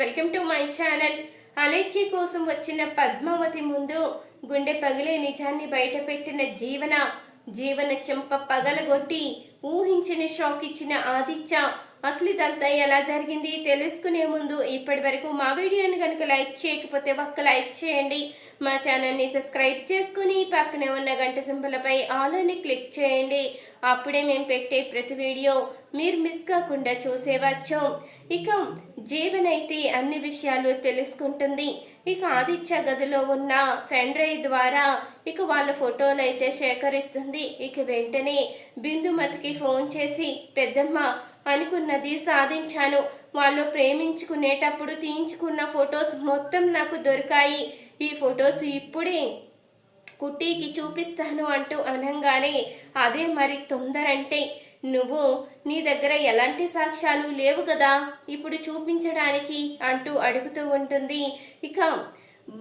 Welcome to my channel. Alekhya కోసం వచ్చిన పద్మావతి ముందు గుండె పగిలే నిజాన్ని బయటపెట్టిన జీవన జీవన చెంప పగలగొట్టి ఊహించిన షాక్ ఇచ్చిన ఆదిత్య అసలు ఇదంతా ఎలా జరిగింది తెలుసుకునే ముందు ఇప్పటి వరకు మా వీడియోని కనుక లైక్ చేయకపోతే ఒక్క లైక్ చేయండి. మా ఛానల్ని సబ్స్క్రైబ్ చేసుకుని పక్కనే ఉన్న గంట సింబలపై ఆల్ అని క్లిక్ చేయండి. అప్పుడే మేము పెట్టే ప్రతి వీడియో మీరు మిస్ కాకుండా చూసేవచ్చు ఇక జీవన్ అయితే అన్ని విషయాలు తెలుసుకుంటుంది. ఇక ఆదిత్య గదిలో ఉన్న పెన్ డ్రైవ్ ద్వారా ఇక వాళ్ళ ఫోటోలు అయితే సేకరిస్తుంది. ఇక వెంటనే బిందుమతికి ఫోన్ చేసి పెద్దమ్మ అనుకున్నది సాధించాను. వాళ్ళు ప్రేమించుకునేటప్పుడు తీయించుకున్న ఫొటోస్ మొత్తం నాకు దొరికాయి. ఈ ఫొటోస్ ఇప్పుడే కుట్టీకి చూపిస్తాను అంటూ అనంగానే అదే మరి తొందరంటే. నువ్వు నీ దగ్గర ఎలాంటి సాక్ష్యాలు లేవు కదా? ఇప్పుడు చూపించడానికి అంటూ అడుగుతూ ఉంటుంది. ఇక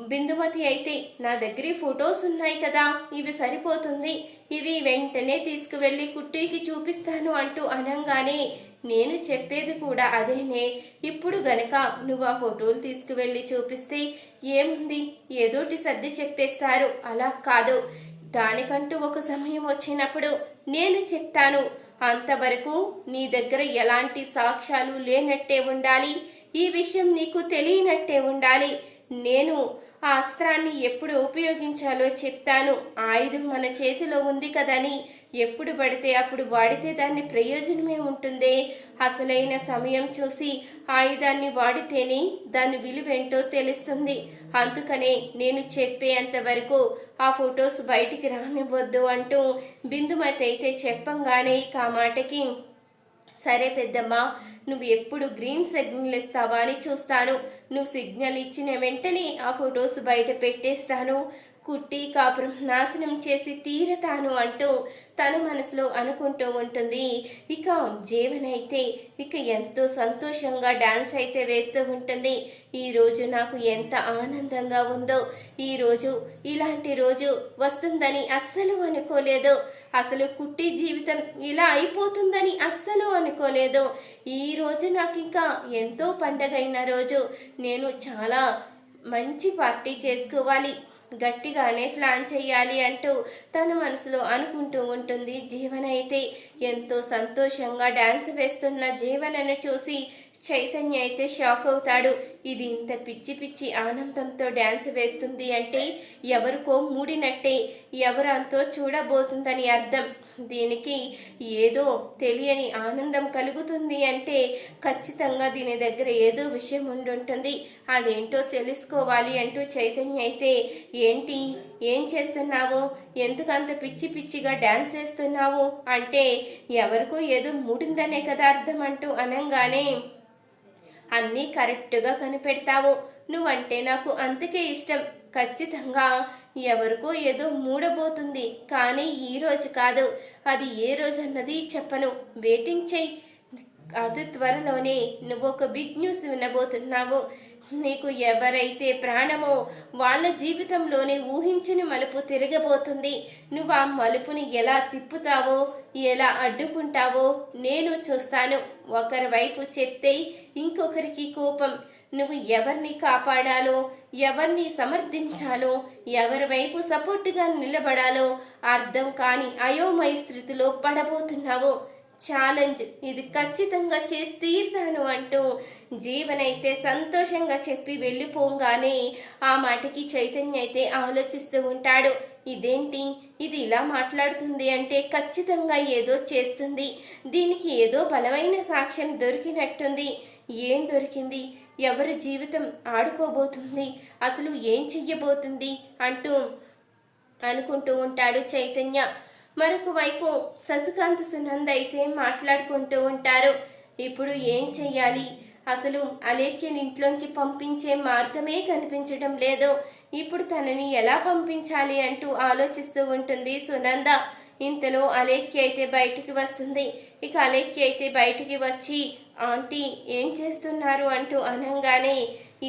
బిందుమతి అయితే నా దగ్గర ఫొటోస్ ఉన్నాయి కదా ఇవి సరిపోతుంది. ఇవి వెంటనే తీసుకువెళ్ళి కుట్టీకి చూపిస్తాను అంటూ అనంగానే నేను చెప్పేది కూడా అదేనే. ఇప్పుడు గనక నువ్వు ఆ ఫోటోలు తీసుకువెళ్ళి చూపిస్తే ఏముంది? ఏదోటి సర్ది చెప్పేస్తారు. అలా కాదు. దానికంటూ ఒక సమయం వచ్చినప్పుడు నేను చెప్తాను. అంతవరకు నీ దగ్గర ఎలాంటి సాక్ష్యాలు లేనట్టే ఉండాలి. ఈ విషయం నీకు తెలియనట్టే ఉండాలి. నేను ఆ అస్త్రాన్ని ఎప్పుడు ఉపయోగించాలో చెప్తాను. ఆయుధం మన చేతిలో ఉంది కదని. ఎప్పుడు పడితే అప్పుడు వాడితే దాన్ని ప్రయోజనమే ఉంటుందే. అసలైన సమయం చూసి ఆయుధాన్ని వాడితేనే దాని విలువేంటో తెలుస్తుంది. అందుకనే నేను చెప్పేంత వరకు ఆ ఫొటోస్ బయటికి రానివ్వద్దు అంటూ బిందుమతి అయితే చెప్పంగానే ఇక ఆ మాటకి సరే పెద్దమ్మా నువ్వు ఎప్పుడు గ్రీన్ సిగ్నల్ ఇస్తావా అని చూస్తాను. నువ్వు సిగ్నల్ ఇచ్చిన వెంటనే ఆ ఫొటోస్ బయట పెట్టేస్తాను. కుట్టి కాపురం నాశనం చేసి తీరతాను అంటూ తన మనసులో అనుకుంటూ ఉంటుంది. ఇక జీవన్ అయితే ఇక ఎంతో సంతోషంగా డాన్స్ అయితే వేస్తూ ఉంటుంది. ఈ రోజు నాకు ఎంత ఆనందంగా ఉందో ఈ రోజు ఇలాంటి రోజు వస్తుందని అస్సలు అనుకోలేదు. అసలు కుట్టి జీవితం ఇలా అయిపోతుందని అస్సలు అనుకోలేదు. ఈ రోజు నాకు ఇంకా ఎంతో పండగైన రోజు. నేను చాలా మంచి పార్టీ చేసుకోవాలి. గట్టిగానే ప్లాన్ చేయాలి అంటూ తన మనసులో అనుకుంటూ ఉంటుంది జీవన్ అయితే. ఎంతో సంతోషంగా డాన్స్ వేస్తున్న జీవనను చూసి చైతన్య అయితే షాక్ అవుతాడు. ఇది ఇంత పిచ్చి పిచ్చి ఆనందంతో డ్యాన్స్ వేస్తుంది అంటే ఎవరికో మూడినట్టే ఎవరంతో చూడబోతుందని అర్థం. దీనికి ఏదో తెలియని ఆనందం కలుగుతుంది అంటే ఖచ్చితంగా దీని దగ్గర ఏదో విషయం ఉండుంటుంది. అదేంటో తెలుసుకోవాలి అంటూ చైతన్య అయితే ఏంటి? ఏం చేస్తున్నావు? ఎందుకంత పిచ్చి పిచ్చిగా డ్యాన్స్ వేస్తున్నావు? అంటే ఎవరికో ఏదో మూడిందనే కదా అర్థం అంటూ అనంగానే అన్నీ కరెక్ట్గా కనిపెడతావు. నువ్వంటే నాకు అంతకే ఇష్టం. ఖచ్చితంగా ఎవరికో ఏదో మూడబోతుంది. కానీ ఈ రోజు కాదు. అది ఏ రోజు అన్నది చెప్పను. వెయిటింగ్ చెయ్యి అది త్వరలోనే. నువ్వు ఒక బిగ్ న్యూస్ వినబోతున్నావు. నీకు ఎవరైతే ప్రాణమో వాళ్ళ జీవితంలోనే ఊహించని మలుపు తిరగబోతుంది. నువ్వు ఆ మలుపుని ఎలా తిప్పుతావో ఎలా అడ్డుకుంటావో నేను చూస్తాను. ఒకరి వైపు చెప్తే ఇంకొకరికి కోపం. నువ్వు ఎవరిని కాపాడాలో ఎవరిని సమర్థించాలో ఎవరి వైపు సపోర్టుగా నిలబడాలో అర్థం కాని అయోమయ స్థితిలో పడబోతున్నావు. ఛాలెంజ్. ఇది ఖచ్చితంగా చేసి తీరుతాను అంటూ జీవనైతే సంతోషంగా చెప్పి వెళ్ళిపోగానే ఆ మాటకి చైతన్య అయితే ఆలోచిస్తూ ఉంటాడు. ఇదేంటి? ఇది ఇలా మాట్లాడుతుంది అంటే ఖచ్చితంగా ఏదో చేస్తుంది. దీనికి ఏదో బలమైన సాక్ష్యం దొరికినట్టుంది. ఏం దొరికింది? ఎవరి జీవితం ఆడుకోబోతుంది? అసలు ఏం చెయ్యబోతుంది? అంటూ అనుకుంటూ ఉంటాడు చైతన్య. మరొక వైపు శశికాంత్ సునంద అయితే మాట్లాడుకుంటూ ఉంటారు. ఇప్పుడు ఏం చెయ్యాలి? అసలు అలేఖ్యని ఇంట్లోంచి పంపించే మార్గమే కనిపించడం లేదు. ఇప్పుడు తనని ఎలా పంపించాలి అంటూ ఆలోచిస్తూ ఉంటుంది సునంద. ఇంతలో అలేఖ్య అయితే బయటికి వస్తుంది. ఇక అలేఖ్య అయితే బయటికి వచ్చి ఆంటీ ఏం చేస్తున్నారు? అంటూ అనంగానే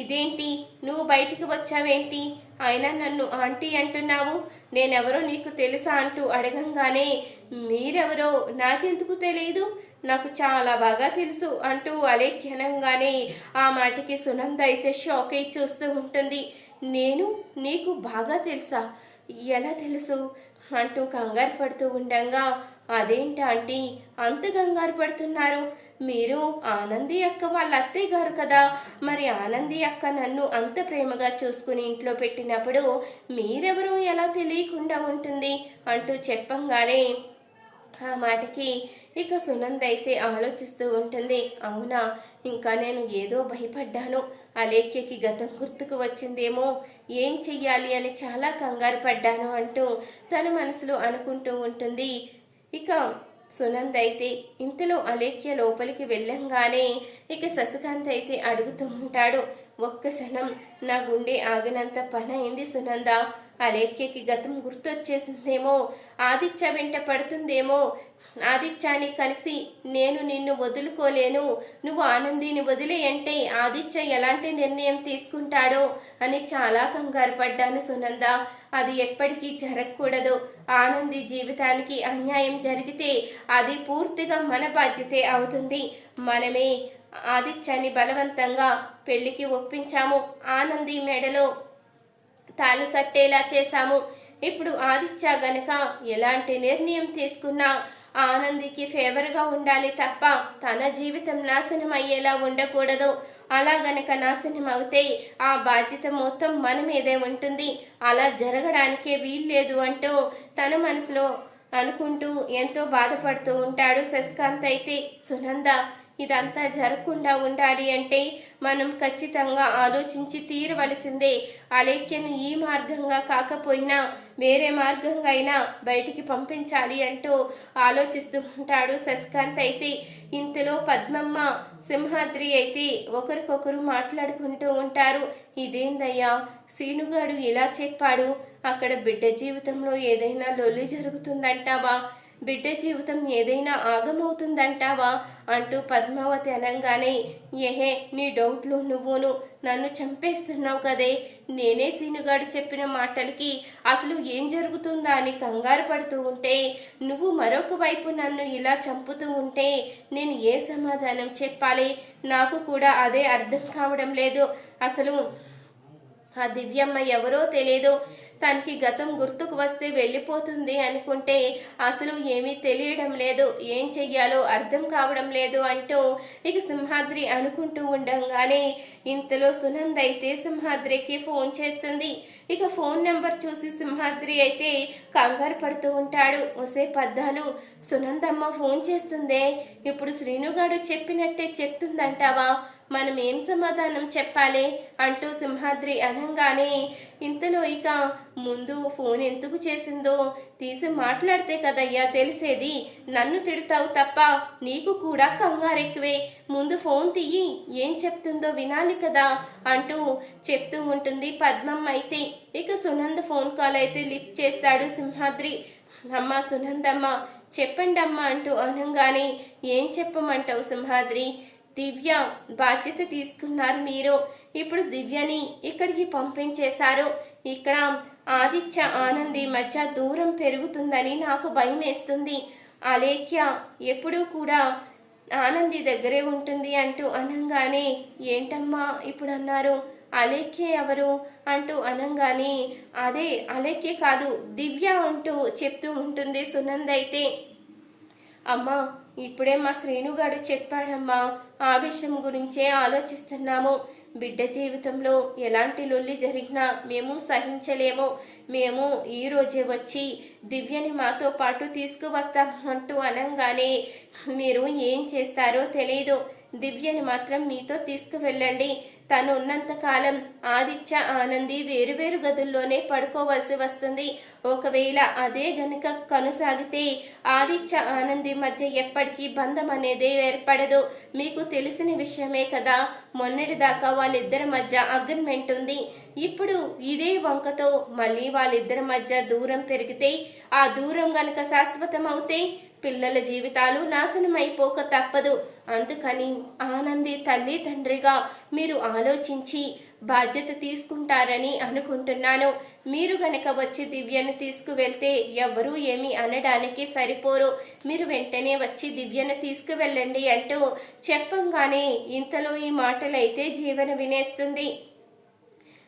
ఇదేంటి? నువ్వు బయటికి వచ్చావేంటి? అయినా నన్ను ఆంటీ అంటున్నావు. నేనెవరో నీకు తెలుసా అంటూ అడగంగానే మీరెవరో? నాకెందుకు తెలియదు నాకు చాలా బాగా తెలుసు అంటూ అలేఖ్యనంగానే ఆ మాటకి సునంద అయితే షాక్ అయి చూస్తూ ఉంటుంది. నేను? నీకు బాగా తెలుసా? ఎలా తెలుసు? అంటూ కంగారు పడుతూ ఉండగా అదేంటా ఆంటీ? అంత కంగారు పడుతున్నారు. మీరు ఆనంది అక్క వాళ్ళ అత్తయ్య గారు కదా. మరి ఆనంది అక్క నన్ను అంత ప్రేమగా చూసుకుని ఇంట్లో పెట్టినప్పుడు మీరెవరూ ఎలా తెలియకుండా ఉంటుంది అంటూ చెప్పంగానే ఆ మాటకి ఇక సునంద అయితే ఆలోచిస్తూ ఉంటుంది. అవునా ఇంకా నేను ఏదో భయపడ్డాను. అలేఖ్యకి గతం గుర్తుకు వచ్చిందేమో ఏం చెయ్యాలి అని చాలా కంగారు పడ్డాను అంటూ తన మనసులో అనుకుంటూ ఉంటుంది. ఇక సునంద్ అయితే ఇంతలో అలేఖ్య లోపలికి వెళ్ళంగానే ఇక శశికాంత్ అయితే అడుగుతూ ఉంటాడు ఒక్క క్షణం నా గుండె ఆగినంత పని అయింది సునంద. అలేఖ్యకి గతం గుర్తొచ్చేసిందేమో ఆదిత్య వెంట పడుతుందేమో. ఆదిత్యాన్ని కలిసి నేను నిన్ను వదులుకోలేను. నువ్వు ఆనందిని వదిలేయంటే ఆదిత్య ఎలాంటి నిర్ణయం తీసుకుంటాడో అని చాలా కంగారు పడ్డాను సునంద. అది ఎప్పటికీ జరగకూడదు. ఆనంది జీవితానికి అన్యాయం జరిగితే అది పూర్తిగా మన బాధ్యతే అవుతుంది. మనమే ఆదిత్యాన్ని బలవంతంగా పెళ్ళికి ఒప్పించాము. ఆనంది మెడలో తాళి కట్టేలా చేశాము. ఇప్పుడు ఆదిత్య గనక ఎలాంటి నిర్ణయం తీసుకున్నా ఆనందికి ఫేవర్గా ఉండాలి తప్ప తన జీవితం నాశనం అయ్యేలా ఉండకూడదు. అలా గనక నాశనం అవుతే ఆ బాధ్యత మొత్తం మన మీదే ఉంటుంది. అలా జరగడానికే వీల్లేదు అంటూ తన మనసులో అనుకుంటూ ఎంతో బాధపడుతూ ఉంటాడు శశికాంత్ అయితే. సునంద ఇదంతా జరగకుండా ఉండాలి అంటే మనం ఖచ్చితంగా ఆలోచించి తీరవలసిందే. అలేఖ్యను ఈ మార్గంగా కాకపోయినా వేరే మార్గంగా అయినా బయటికి పంపించాలి అంటూ ఆలోచిస్తూ ఉంటాడు శశికాంత్ అయితే. ఇంతలో పద్మమ్మ సింహాద్రి అయితే ఒకరికొకరు మాట్లాడుకుంటూ ఉంటారు. ఇదేందయ్యా? సీనుగాడు ఇలా చెప్పాడు. అక్కడ బిడ్డ జీవితంలో ఏదైనా లొల్లి జరుగుతుందంటావా? బిడ్డ జీవితం ఏదైనా ఆగమవుతుందంటావా? అంటూ పద్మావతి అనగానే ఏహే నీ డౌట్లు నువ్వును నన్ను చంపేస్తున్నావు కదే. నేనే సీనుగాడు చెప్పిన మాటలకి అసలు ఏం జరుగుతుందా అని కంగారు పడుతూ ఉంటే నువ్వు మరొక వైపు నన్ను ఇలా చంపుతూ ఉంటే నేను ఏ సమాధానం చెప్పాలి? నాకు కూడా అదే అర్థం కావడం లేదు. అసలు ఆ దివ్యమ్మ ఎవరో తెలియదు తనకి గతం గుర్తుకు వస్తే వెళ్ళిపోతుంది అనుకుంటే అసలు ఏమీ తెలియడం లేదు. ఏం చెయ్యాలో అర్థం కావడం లేదు అంటూ ఇక సింహాద్రి అనుకుంటూ ఉండంగానే ఇంతలో సునంద్ అయితే సింహాద్రికి ఫోన్ చేస్తుంది. ఇక ఫోన్ నెంబర్ చూసి సింహాద్రి అయితే కంగారు పడుతూ ఉంటాడు. ఒసే పద్దాలు సునందమ్మ ఫోన్ చేస్తుందే. ఇప్పుడు శ్రీనుగాడు చెప్పినట్టే చెప్తుందంటావా? మనం ఏం సమాధానం చెప్పాలి? అంటూ సింహాద్రి అనంగానే ఇంతలో ఇక ముందు ఫోన్ ఎందుకు చేసిందో? తీసి మాట్లాడితే కదయ్యా తెలిసేది నన్ను తిడతావు తప్ప నీకు కూడా కంగారెక్కువే. ముందు ఫోన్ తీయి ఏం చెప్తుందో వినాలి కదా అంటూ చెప్తూ ఉంటుంది పద్మమ్మ అయితే. ఇక సునంద ఫోన్ కాల్ అయితే లిఫ్ట్ చేస్తాడు సింహాద్రి. అమ్మ సునందమ్మ చెప్పండమ్మా అంటూ అనంగానే ఏం చెప్పమంటావు సింహాద్రి? దివ్య బాధ్యత తీసుకున్నారు మీరు. ఇప్పుడు దివ్యని ఇక్కడికి పంపించేశారు. ఇక్కడ ఆదిత్య ఆనంది మధ్య దూరం పెరుగుతుందని నాకు భయం వేస్తుంది అలేఖ్య ఎప్పుడూ కూడా ఆనంది దగ్గరే ఉంటుంది అంటూ అనంగానే ఏంటమ్మా ఇప్పుడు అన్నారు? అలేఖ్య ఎవరు? అంటూ అనంగానే అదే అలేఖ్య కాదు దివ్య అంటూ చెప్తూ ఉంటుంది సునంద అయితే. అమ్మా ఇప్పుడే మా శ్రీనుగాడు చెప్పాడమ్మా ఆ విషయం గురించే ఆలోచిస్తున్నాము. బిడ్డ జీవితంలో ఎలాంటి లొల్లి జరిగినా మేము సహించలేము. మేము ఈ రోజే వచ్చి దివ్యని మాతో పాటు తీసుకువస్తాం అంటూ అనగానే మీరు ఏం చేస్తారో తెలియదు దివ్యని మాత్రం మీతో తీసుకువెళ్ళండి. తను ఉన్నంత కాలం ఆదిత్య ఆనంది వేరువేరు గదుల్లోనే పడుకోవలసి వస్తుంది. ఒకవేళ అదే గనుక కొనసాగితే ఆదిత్య ఆనంది మధ్య ఎప్పటికీ బంధం అనేది ఏర్పడదు. మీకు తెలిసిన విషయమే కదా మొన్నటిదాకా వాళ్ళిద్దరి మధ్య అగ్రిమెంట్ ఉంది. ఇప్పుడు ఇదే వంకతో మళ్ళీ వాళ్ళిద్దరి మధ్య దూరం పెరిగితే ఆ దూరం గనక శాశ్వతం అవుతే పిల్లల జీవితాలు నాశనం అయిపోక తప్పదు. అందుకని ఆనంది తల్లి తండ్రిగా మీరు ఆలోచించి బాధ్యత తీసుకుంటారని అనుకుంటున్నాను. మీరు గనక వచ్చి దివ్యను తీసుకువెళ్తే ఎవరూ ఏమి అనడానికి సరిపోరు. మీరు వెంటనే వచ్చి దివ్యను తీసుకువెళ్ళండి అంటూ చెప్పంగానే ఇంతలో ఈ మాటలైతే జీవన వినేస్తుంది.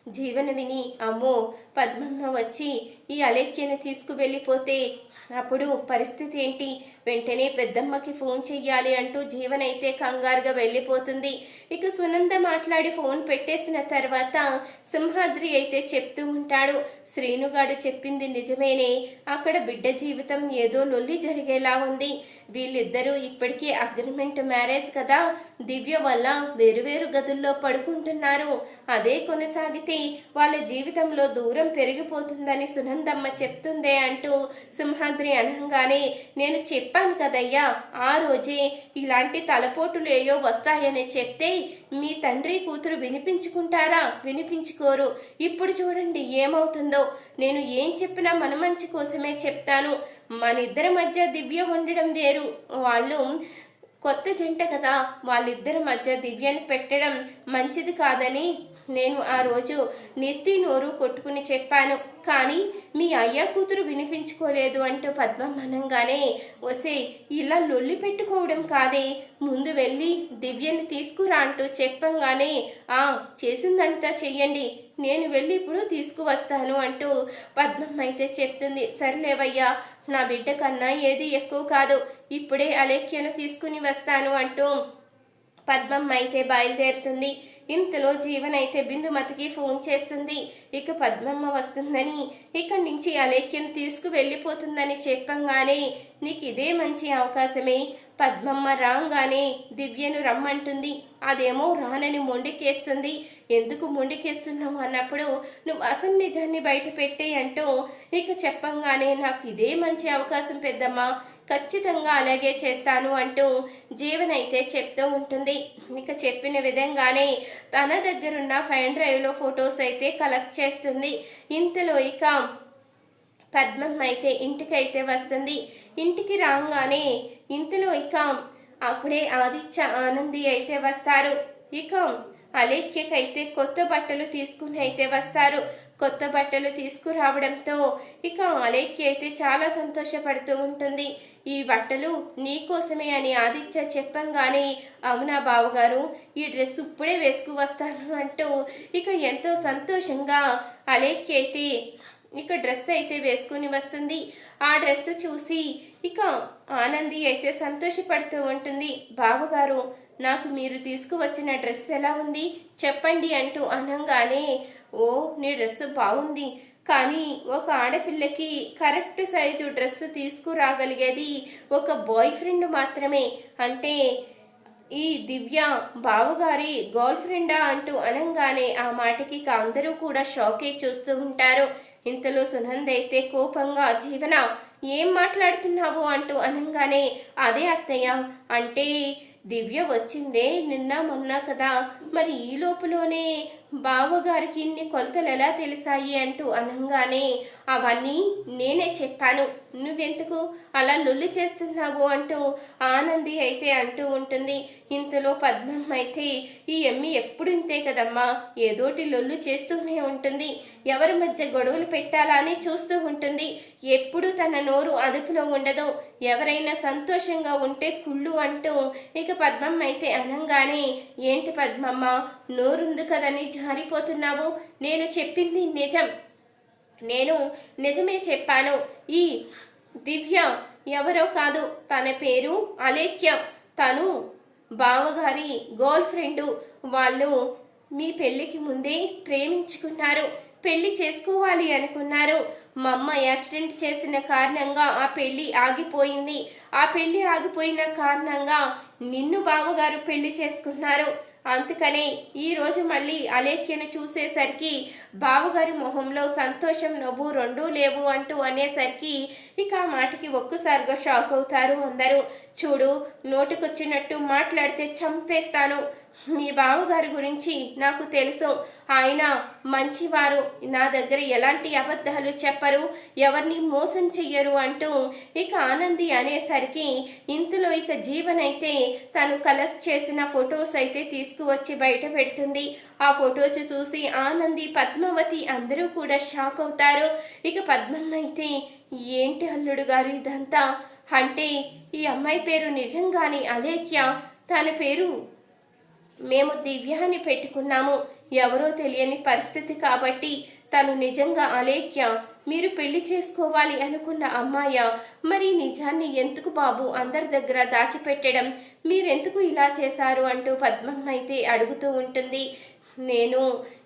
జీవన విని అమ్మో పద్మమ్మ వచ్చి ఈ అలేఖ్యను తీసుకువెళ్ళిపోతే అప్పుడు పరిస్థితి ఏంటి? వెంటనే పెద్దమ్మకి ఫోన్ చెయ్యాలి అంటూ జీవనైతే కంగారుగా వెళ్ళిపోతుంది. ఇక సునంద మాట్లాడి ఫోన్ పెట్టేసిన తర్వాత సింహాద్రి అయితే చెప్తూ ఉంటాడు శ్రీనుగాడు చెప్పింది నిజమేనే. అక్కడ బిడ్డ జీవితం ఏదో లొల్లి జరిగేలా ఉంది. వీళ్ళిద్దరూ ఇప్పటికీ అగ్రిమెంట్ మ్యారేజ్ కదా. దివ్య వల్ల వేరువేరు గదుల్లో పడుకుంటున్నారు. అదే కొనసాగితే వాళ్ళ జీవితంలో దూరం పెరిగిపోతుందని సునందమ్మ చెప్తుందే అంటూ సింహాద్రి అనగానే నేను చెప్పాను కదయ్యా ఆ రోజే ఇలాంటి తలపోటులు ఏయో వస్తాయని చెప్తే మీ తండ్రి కూతురు వినిపించుకుంటారా? వినిపించుకోరు. ఇప్పుడు చూడండి ఏమవుతుందో. నేను ఏం చెప్పినా మన మంచి కోసమే చెప్తాను. మన ఇద్దరి మధ్య దివ్య ఉండడం వేరు. వాళ్ళు కొత్త జంట కదా. వాళ్ళిద్దరి మధ్య దివ్యాన్ని పెట్టడం మంచిది కాదని నేను ఆ రోజు నెత్తి నోరు కొట్టుకుని చెప్పాను కానీ మీ అయ్య కూతురు వినిపించుకోలేదు అంటూ పద్మమనంగానే వసే ఇలా లొల్లి పెట్టుకోవడం కాదే ముందు వెళ్ళి దివ్యని తీసుకురా అంటూ చెప్పంగానే ఆ చేసిందంతా చెయ్యండి నేను వెళ్ళి ఇప్పుడు తీసుకువస్తాను అంటూ పద్మమ్మ అయితే చెప్తుంది. సర్లేవయ్యా నా బిడ్డ కన్నా ఏది ఎక్కువ కాదు ఇప్పుడే అలేఖ్యను తీసుకుని వస్తాను అంటూ పద్మమ్మ అయితే బయలుదేరుతుంది. ఇంతలో జీవన్ అయితే బిందుమతికి ఫోన్ చేస్తుంది. ఇక పద్మమ్మ వస్తుందని ఇక్కడి నుంచి అనేక్యం తీసుకు వెళ్ళిపోతుందని చెప్పంగానే నీకు ఇదే మంచి అవకాశమే. పద్మమ్మ రాగానే దివ్యను రమ్మంటుంది. అదేమో రానని మొండికేస్తుంది. ఎందుకు మొండికేస్తున్నావు అన్నప్పుడు నువ్వు అసలు నిజాన్ని బయట పెట్టే అంటూ ఇక చెప్పంగానే నాకు ఇదే మంచి అవకాశం పెద్దమ్మ. ఖచ్చితంగా అలాగే చేస్తాను అంటూ జీవన్ అయితే చెప్తూ ఉంటుంది. ఇక చెప్పిన విధంగానే తన దగ్గరున్న ఫైన్ డ్రైవ్లో ఫొటోస్ అయితే కలెక్ట్ చేస్తుంది. ఇంతలో ఇక పద్మం అయితే ఇంటికైతే వస్తుంది. ఇంటికి రాగానే ఇంతలో ఇక అప్పుడే ఆదిత్య ఆనంది అయితే వస్తారు. ఇక అలేఖ్యకైతే కొత్త బట్టలు తీసుకుని అయితే వస్తారు. కొత్త బట్టలు తీసుకురావడంతో ఇక అలేఖ్య అయితే చాలా సంతోషపడుతూ ఉంటుంది. ఈ బట్టలు నీకోసమే అని ఆదిత్య చెప్పంగానే అవునా బావగారు ఈ డ్రెస్ ఇప్పుడే వేసుకు వస్తాను అంటూ ఇక ఎంతో సంతోషంగా అలేక్కి అయితే ఇక డ్రెస్ అయితే వేసుకుని వస్తుంది. ఆ డ్రెస్ చూసి ఇక ఆనంది అయితే సంతోషపడుతూ ఉంటుంది. బావగారు నాకు మీరు తీసుకువచ్చిన డ్రెస్ ఎలా ఉంది? చెప్పండి అంటూ అనగానే ఓ నీ డ్రెస్ బాగుంది కానీ ఒక ఆడపిల్లకి కరెక్ట్ సైజు డ్రెస్ తీసుకురాగలిగేది ఒక బాయ్ ఫ్రెండ్ మాత్రమే. అంటే ఈ దివ్య బావగారి గర్ల్ ఫ్రెండా అంటూ అనంగానే ఆ మాటకి అందరూ కూడా షాకే చూస్తూ ఉంటారు. ఇంతలో సునంద్ అయితే కోపంగా జీవన ఏం మాట్లాడుతున్నావు? అంటూ అనంగానే అదే అత్తయ్య అంటే దివ్య వచ్చిందే నిన్న మొన్న కదా మరి ఈ లోపులోనే బావగారికి ఇన్ని కొలతలు ఎలా తెలిసాయి అంటూ అనంగానే అవన్నీ నేనే చెప్పాను. నువ్వెందుకు అలా లొల్లి చేస్తున్నావు? అంటూ ఆనంది అయితే అంటూ ఉంటుంది. ఇంతలో పద్మమ్మ అయితే ఈ ఎమ్మి ఎప్పుడు ఇంతే కదమ్మా? ఏదోటి లొల్లు చేస్తూనే ఉంటుంది. ఎవరి మధ్య గొడవలు పెట్టాలా అని చూస్తూ ఉంటుంది. ఎప్పుడు తన నోరు అదుపులో ఉండదు. ఎవరైనా సంతోషంగా ఉంటే కుళ్ళు అంటూ. ఇక పద్మమ్మ అయితే అనంగానే ఏంటి పద్మమ్మ? నోరుంది కదని జారిపోతున్నావు. నేను చెప్పింది నిజం. నేను నిజమే చెప్పాను. ఈ దివ్య ఎవరో కాదు. తన పేరు అలేఖ్య. తను బావగారి గర్ల్ ఫ్రెండ్. వాళ్ళు మీ పెళ్ళికి ముందే ప్రేమించుకున్నారు. పెళ్ళి చేసుకోవాలి అనుకున్నారు. మా అమ్మ యాక్సిడెంట్ చేసిన కారణంగా ఆ పెళ్ళి ఆగిపోయింది. ఆ పెళ్ళి ఆగిపోయిన కారణంగా నిన్ను బావగారు పెళ్ళి చేసుకున్నారు. అందుకనే ఈరోజు మళ్ళీ అలేఖ్యను చూసేసరికి బావగారి మొహంలో సంతోషం నవ్వు రెండూ లేవు అంటూ అనేసరికి ఇక ఆ మాటకి ఒక్కసారిగా షాక్ అవుతారు అందరూ. చూడు నోటికొచ్చినట్టు మాట్లాడితే చంపేస్తాను. మీ బావగారి గురించి నాకు తెలుసు. ఆయన మంచివారు. నా దగ్గర ఎలాంటి అబద్ధాలు చెప్పరు. ఎవరిని మోసం చెయ్యరు అంటూ ఇక ఆనంది అనేసరికి ఇంతలో ఇక జీవనైతే తను కలెక్ట్ చేసిన ఫొటోస్ అయితే తీసుకువచ్చి బయట పెడుతుంది. ఆ ఫొటోస్ చూసి ఆనంది పద్మావతి అందరూ కూడా షాక్ అవుతారు. ఇక పద్మన్నైతే అయితే ఏంటి అల్లుడు గారు ఇదంతా? అంటే ఈ అమ్మాయి పేరు నిజంగానే అలేఖ్య? తన పేరు మేము దివ్యాన్ని పెట్టుకున్నాము. ఎవరో తెలియని పరిస్థితి కాబట్టి తను నిజంగా అలేఖ్య మీరు పెళ్ళి చేసుకోవాలి అనుకున్న అమ్మాయ. మరి నిజాన్ని ఎందుకు బాబు అందరి దగ్గర దాచిపెట్టడం? మీరెందుకు ఇలా చేశారు అంటూ పద్మమ్మ అయితే అడుగుతూ ఉంటుంది. నేను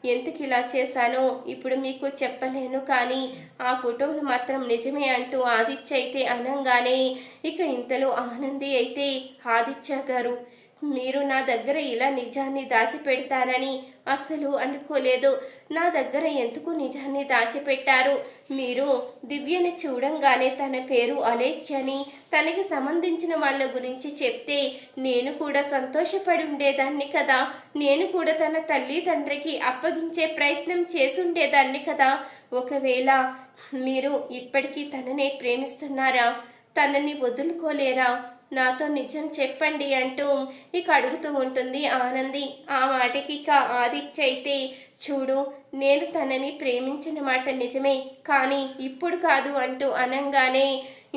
ఎందుకు ఇలా చేశానో ఇప్పుడు మీకు చెప్పలేను కానీ ఆ ఫోటోలు మాత్రం నిజమే అంటూ ఆదిత్య అయితే అనంగానే ఇక ఇంతలో ఆనంది అయితే ఆదిత్య గారు మీరు నా దగ్గర ఇలా నిజాన్ని దాచిపెడతారని అస్సలు అనుకోలేదు. నా దగ్గర ఎందుకు నిజాన్ని దాచిపెట్టారు? మీరు దివ్యని చూడంగానే తన పేరు అలేఖ్యని తనకి సంబంధించిన వాళ్ళ గురించి చెప్తే నేను కూడా సంతోషపడి ఉండేదాన్ని కదా. నేను కూడా తన తల్లిదండ్రికి అప్పగించే ప్రయత్నం చేసుండేదాన్ని కదా. ఒకవేళ మీరు ఇప్పటికీ తననే ప్రేమిస్తున్నారా? తనని వదులుకోలేరా? నాతో నిజం చెప్పండి అంటూ ఇక అడుగుతూ ఉంటుంది ఆనంది. ఆ మాటకి ఇక ఆదిత్య అయితే చూడు నేను తనని ప్రేమించిన మాట నిజమే కానీ ఇప్పుడు కాదు అంటూ అనంగానే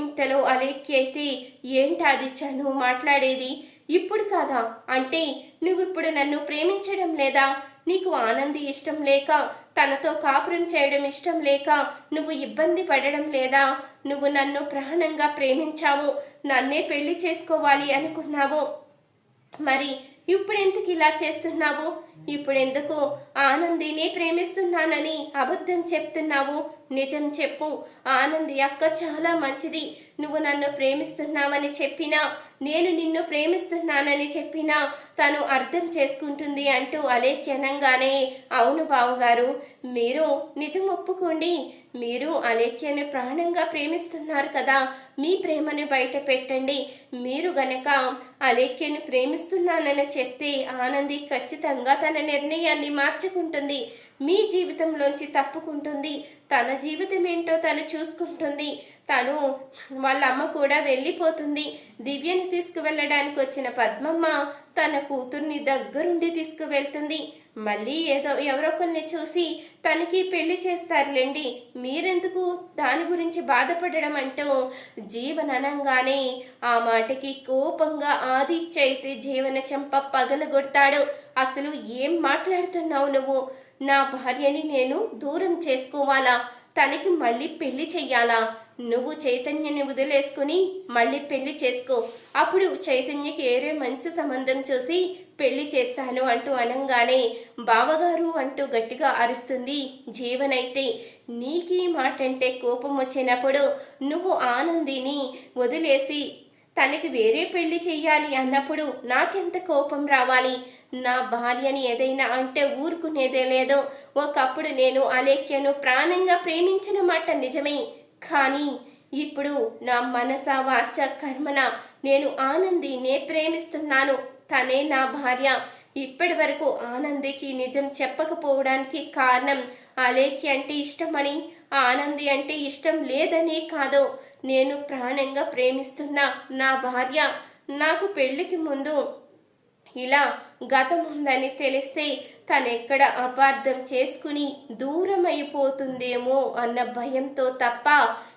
ఇంతలో అలేఖ్య అయితే ఏంటి ఆదిత్య నువ్వు మాట్లాడేది? ఇప్పుడు కాదా? అంటే నువ్వు ఇప్పుడు నన్ను ప్రేమించడం లేదా? నీకు ఆనంది ఇష్టం లేక తనతో కాపురం చేయడం ఇష్టం లేక నువ్వు ఇబ్బంది పడడం లేదా? నువ్వు నన్ను ప్రాణంగా ప్రేమించావు నన్నే పెళ్ళి చేసుకోవాలి అనుకున్నావు. మరి ఇప్పుడెందుకు ఇలా చేస్తున్నావు? ఇప్పుడెందుకు ఆనందిని ప్రేమిస్తున్నానని అబద్ధం చెప్తున్నావు? నిజం చెప్పు. ఆనంది అక్క చాలా మంచిది. నువ్వు నన్ను ప్రేమిస్తున్నావని చెప్పినా నేను నిన్ను ప్రేమిస్తున్నానని చెప్పినా తను అర్థం చేసుకుంటుంది అంటూ అలేఖ్యనంగానే అవును బావుగారు మీరు నిజం ఒప్పుకోండి. మీరు అలేఖ్యను ప్రాణంగా ప్రేమిస్తున్నారు కదా మీ ప్రేమను బయట పెట్టండి మీరు గనక అలేఖ్యను ప్రేమిస్తున్నానని చెప్తే ఆనంది ఖచ్చితంగా తన నిర్ణయాన్ని మార్చుకుంటుంది. మీ జీవితంలోంచి తప్పుకుంటుంది. తన జీవితం ఏంటో తను చూసుకుంటుంది. తను వాళ్ళ అమ్మ కూడా వెళ్ళిపోతుంది. దివ్యని తీసుకువెళ్ళడానికి వచ్చిన పద్మమ్మ తన కూతుర్ని దగ్గరుండి తీసుకువెళ్తుంది. మళ్ళీ ఏదో ఎవరొకరిని చూసి తనకి పెళ్ళి చేస్తారులేండి. మీరెందుకు దాని గురించి బాధపడడం అంటూ జీవననంగానే ఆ మాటకి కోపంగా ఆదిత్య అయితే జీవన చెంప పగలగొడతాడు. అసలు ఏం మాట్లాడుతున్నావు నువ్వు? నా భార్యని నేను దూరం చేసుకోవాలా? తనకి మళ్ళీ పెళ్ళి చెయ్యాలా? నువ్వు చైతన్యని వదిలేసుకుని మళ్ళీ పెళ్ళి చేసుకో. అప్పుడు చైతన్యకి ఏరే మంచి సంబంధం చూసి పెళ్ళి చేస్తాను అంటూ అనంగానే బావగారు అంటూ గట్టిగా అరుస్తుంది జీవనైతే. నీకీ మాట అంటే కోపం వచ్చినప్పుడు నువ్వు ఆనందిని వదిలేసి తనకి వేరే పెళ్ళి చెయ్యాలి అన్నప్పుడు నాకెంత కోపం రావాలి? నా భార్యని ఏదైనా అంటే ఊరుకునేదే లేదో. ఒకప్పుడు నేను అలేఖ్యను ప్రాణంగా ప్రేమించిన మాట నిజమే. కానీ ఇప్పుడు నా మనస వాచ కర్మన నేను ఆనందినే ప్రేమిస్తున్నాను. తనే నా భార్య. ఇప్పటి వరకు ఆనందికి నిజం చెప్పకపోవడానికి కారణం అలేఖ్య అంటే ఇష్టమని ఆనంది అంటే ఇష్టం లేదని కాదు. నేను ప్రాణంగా ప్రేమిస్తున్న నా భార్య నాకు పెళ్ళికి ముందు ఇలా గతం ఉందని తెలిస్తే తనెక్కడ అపార్థం చేసుకుని దూరం అయిపోతుందేమో అన్న భయంతో తప్ప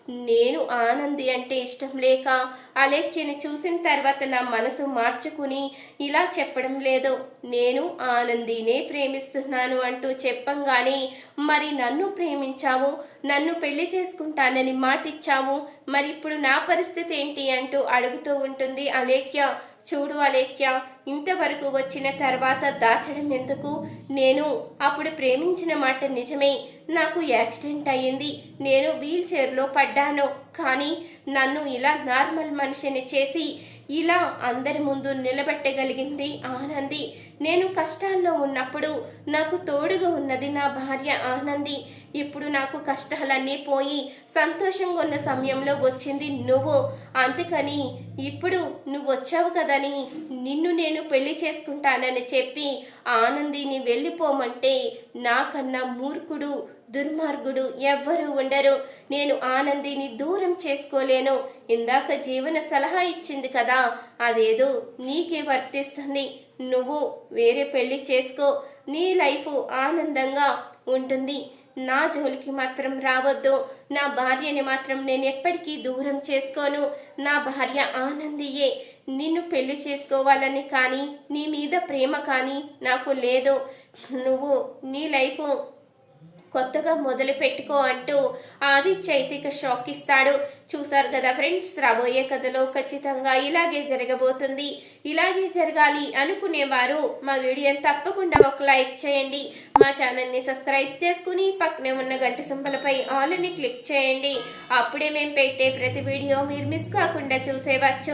నేను ఆనంది అంటే ఇష్టం లేక అలేఖ్యని చూసిన తర్వాత నా మనసు మార్చుకుని ఇలా చెప్పడం లేదు. నేను ఆనందినే ప్రేమిస్తున్నాను అంటూ చెప్పంగానే మరి నన్ను ప్రేమించావు? నన్ను పెళ్ళి చేసుకుంటానని మాటిచ్చావు? మరి ఇప్పుడు నా పరిస్థితి ఏంటి? అంటూ అడుగుతూ ఉంటుంది అలేఖ్య. చూడు అలేఖ్య ఇంతవరకు వచ్చిన తర్వాత దాచడం ఎందుకు? నేను అప్పుడు ప్రేమించిన మాట నిజమే. నాకు యాక్సిడెంట్ అయ్యింది. నేను వీల్ చైర్లో పడ్డాను. కానీ నన్ను ఇలా నార్మల్ మనిషిని చేసి ఇలా అందరి ముందు నిలబెట్టగలిగింది ఆనంది. నేను కష్టాల్లో ఉన్నప్పుడు నాకు తోడుగా ఉన్నది నా భార్య ఆనంది. ఇప్పుడు నాకు కష్టాలన్నీ పోయి సంతోషంగా ఉన్న సమయంలో వచ్చింది నువ్వు. అందుకని ఇప్పుడు నువ్వు వచ్చావు కదని నిన్ను నేను పెళ్ళి చేసుకుంటానని చెప్పి ఆనందిని వెళ్ళిపోమంటే నాకన్నా మూర్ఖుడు దుర్మార్గుడు ఎవ్వరూ ఉండరు. నేను ఆనందిని దూరం చేసుకోలేను. ఇందాక జీవన సలహా ఇచ్చింది కదా అదేదో నీకే వర్తిస్తుంది. నువ్వు వేరే పెళ్ళి చేసుకో. నీ లైఫ్ ఆనందంగా ఉంటుంది. నా జోలికి మాత్రం రావద్దు. నా భార్యని మాత్రం నేను ఎప్పటికీ దూరం చేసుకోను. నా భార్య ఆనందియే. నిన్ను పెళ్ళి చేసుకోవాలని కానీ నీ మీద ప్రేమ కానీ నాకు లేదు. నువ్వు నీ లైఫ్ కొత్తగా మొదలు పెట్టుకో అంటూ ఆది చైతిక షాక్ ఇస్తాడు చూసారు కదా ఫ్రెండ్స్ రాబోయే కథలో ఖచ్చితంగా ఇలాగే జరగబోతుంది. ఇలాగే జరగాలి అనుకునేవారు మా వీడియోని తప్పకుండా ఒక లైక్ చేయండి. మా ఛానల్ని సబ్స్క్రైబ్ చేసుకుని పక్కనే ఉన్న గంట సింబలపై ఆల్ని క్లిక్ చేయండి. అప్పుడే మేము పెట్టే ప్రతి వీడియో మీరు మిస్ కాకుండా చూసేవచ్చు.